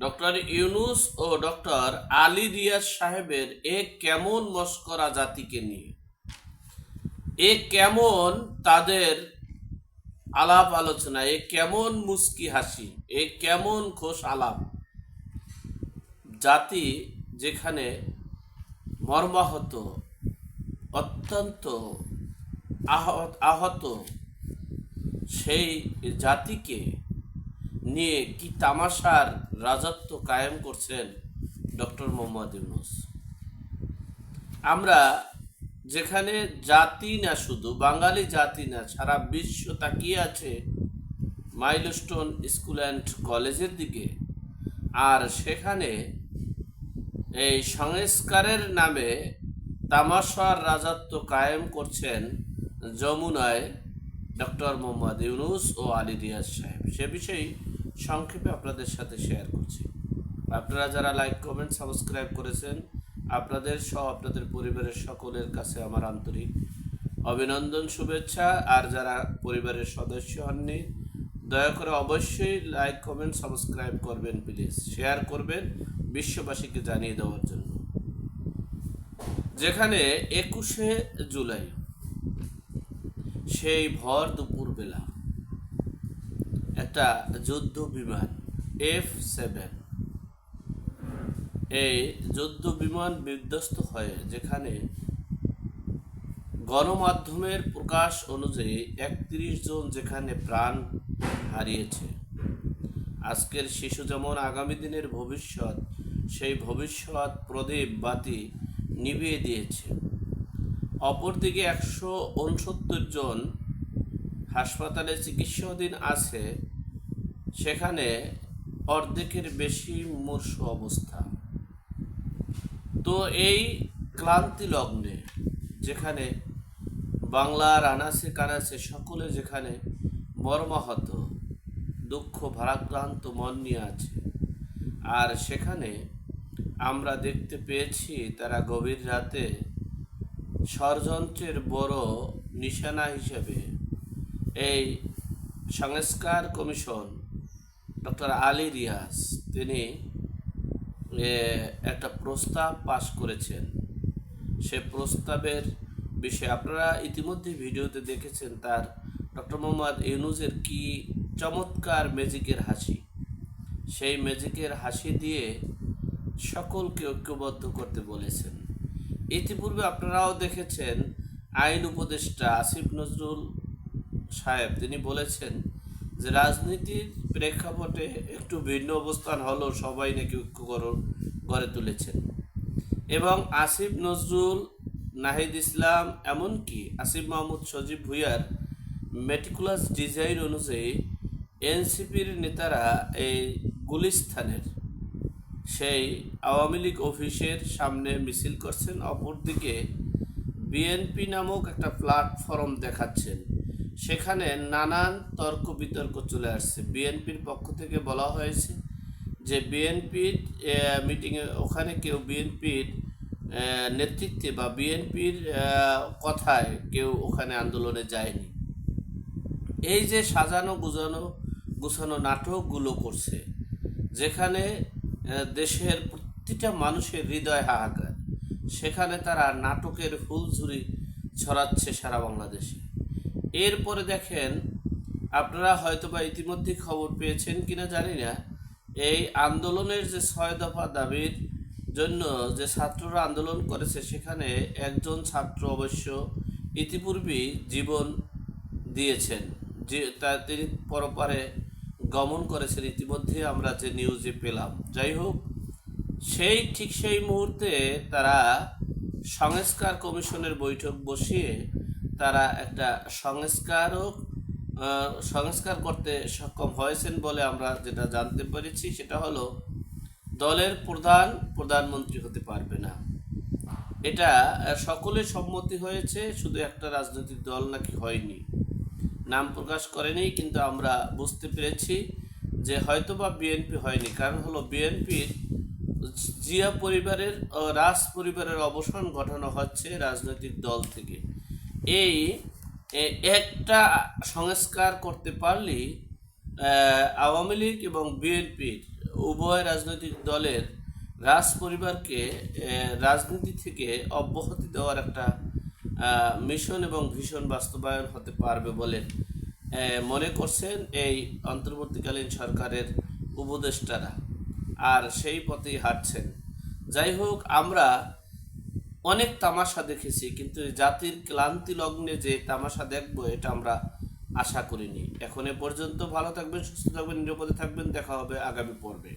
Doctor Yunus ও doctor Ali Riaz সাহেবের এ কেমন মস্করা জাতিকে নিয়ে? এ কেমন তাদের আলাপ আলোচনা? এ কেমন মুস্কি হাসি? এ কেমন খোশ আলাপ? জাতি যেখানে মর্মাহত, অত্যন্ত আহত আহত, সেই জাতিকে নিয়ে কি তামাশার রাজত্ব কায়েম করছেন ডক্টর মোহাম্মদ ইউনুস? আমরা যেখানে জাতি না শুধু, বাঙালি জাতি না, সারা বিশ্ব তাকিয়ে আছে মাইলস্টোন স্কুল অ্যান্ড কলেজের দিকে। আর সেখানে এই সংস্কারের নামে তামাশার রাজত্ব কায়েম করছেন যমুনায় ডক্টর মোহাম্মদ ইউনুস ও আলী রিয়াজ সাহেব। সে বিষয়ে সংক্ষেপে আপনাদের সাথে শেয়ার করছি। আপনারা যারা লাইক কমেন্ট সাবস্ক্রাইব করেছেন, আপনাদের সহ আপনাদের পরিবারের সকলের কাছে আমার আন্তরিক অভিনন্দন, শুভেচ্ছা। আর যারা পরিবারের সদস্য হননি, দয়া করে অবশ্যই লাইক কমেন্ট সাবস্ক্রাইব করবেন প্লিজ শেয়ার করবেন বিশ্ববাসীকে জানিয়ে দেওয়ার জন্য। যেখানে একুশে জুলাই, সেই ভর দুপুরবেলা একটা যুদ্ধ বিমান এফ সেভেন। এই যুদ্ধ বিমান বিধ্বস্ত হয়ে যেখানে গণমাধ্যমের প্রকাশ অনুযায়ী একত্রিশ জন যেখানে প্রাণ হারিয়েছে। আজকের শিশু যেমন আগামী দিনের ভবিষ্যৎ, সেই ভবিষ্যৎ প্রদীপ বাতি নিভিয়ে দিয়েছে। অপরদিকে একশো উনসত্তর জন হাসপাতালে চিকিৎসাধীন আছে সেখানে অর্ধেকের বেশি মূর্ষ অবস্থা। তো এই ক্লান্তি লগ্নে, যেখানে বাংলার আনাসে কানাসে সকলে যেখানে মর্মাহত, দুঃখ ভারাক্রান্ত মন নিয়ে আছে, আর সেখানে আমরা দেখতে পেয়েছি তারা গভীর রাতে ষড়যন্ত্রের বড় নিশানা হিসেবে এই সংস্কার কমিশন ডক্টর আলী রিয়াজ, তিনি একটা প্রস্তাব পাশ করেছেন। সে প্রস্তাবের বিষয়ে আপনারা ইতিমধ্যে ভিডিওতে দেখেছেন তার ডক্টর মোহাম্মদ ইউনুজের কি চমৎকার ম্যাজিকের হাসি। সেই ম্যাজিকের হাসি দিয়ে সকলকে ঐক্যবদ্ধ করতে বলেছেন। ইতিপূর্বে আপনারাও দেখেছেন আইন উপদেষ্টা আসিফ নজরুল সাহেব, তিনি বলেছেন যে রাজনীতির প্রেক্ষাপটে একটু ভিন্ন অবস্থান হলেও সবাই নাকি ঐক্যকরণ গড়ে তুলেছেন এবং আসিফ নজরুল, নাহিদ ইসলাম, এমনকি আসিফ মাহমুদ সজীব ভুইয়ার মেটিকুলাস ডিজাইন অনুযায়ী এনসিপির নেতারা এই গুলিস্থানের সেই আওয়ামী লীগ অফিসের সামনে মিছিল করছেন। অপরদিকে বিএনপি নামক একটা প্ল্যাটফর্ম দেখাচ্ছেন। সেখানে নানান তর্ক বিতর্ক চলে আসছে। বিএনপির পক্ষ থেকে বলা হয়েছে যে বিএনপির মিটিংয়ে ওখানে কেউ বিএনপির নেতৃত্বে বা বিএনপির কথায় কেউ ওখানে আন্দোলনে যায়নি। এই যে সাজানো, গুজানো, গুছানো নাটকগুলো করছে, যেখানে দেশের প্রতিটা মানুষের হৃদয় হাহাকার, সেখানে তারা নাটকের ফুলঝুরি ছড়াচ্ছে সারা বাংলাদেশে। এরপরে দেখেন, আপনারা হয়তো বা ইতিমধ্যে খবর পেয়েছেন কিনা জানি না, এই আন্দোলনের যে ছয় দফা দাবির জন্য যে ছাত্ররা আন্দোলন করেছে, সেখানে একজন ছাত্র অবশ্য ইতিপূর্বেই জীবন দিয়েছেন। যে তা তিনি পরপারে গমন করেছেন, ইতিমধ্যে আমরা যে নিউজে পেলাম। যাই হোক, সেই ঠিক সেই মুহূর্তে তারা সংস্কার কমিশনের বৈঠক বসিয়ে তারা একটা সংস্কারক সংস্কার করতে সক্ষম হয়েছেন বলে আমরা যেটা জানতে পেরেছি, সেটা হলো দলের প্রধান প্রধানমন্ত্রী হতে পারবে না। এটা সকলে সম্মতি হয়েছে, শুধু একটা রাজনৈতিক দল নাকি হয়নি। নাম প্রকাশ করেনি, কিন্তু আমরা বুঝতে পেরেছি যে হয়তোবা বিএনপি হয়নি। কারণ হলো বিএনপির জিয়া পরিবারের রাজ পরিবারের অবসান ঘটানো হচ্ছে রাজনৈতিক দল থেকে। এই একটা সংস্কার করতে পারলেই আহ, আওয়ামী লীগ এবং বিএনপির উভয় রাজনৈতিক দলের রাজ পরিবারকে রাজনীতি থেকে অব্যাহতি দেওয়ার একটা মিশন এবং ভীষণ বাস্তবায়ন হতে পারবে বলে মনে করছেন এই অন্তর্বর্তীকালীন সরকারের উপদেষ্টারা। আর সেই পথেই হাঁটছেন। যাই হোক আমরা অনেক তামাশা দেখেছি, কিন্তু জাতির ক্লান্তি লগ্নে যে তামাশা দেখব, এটা আমরা আশা করিনি। এখন এ পর্যন্ত ভালো থাকবেন, সুস্থ থাকবেন, নিরাপদে থাকবেন, দেখা হবে আগামী পর্বে।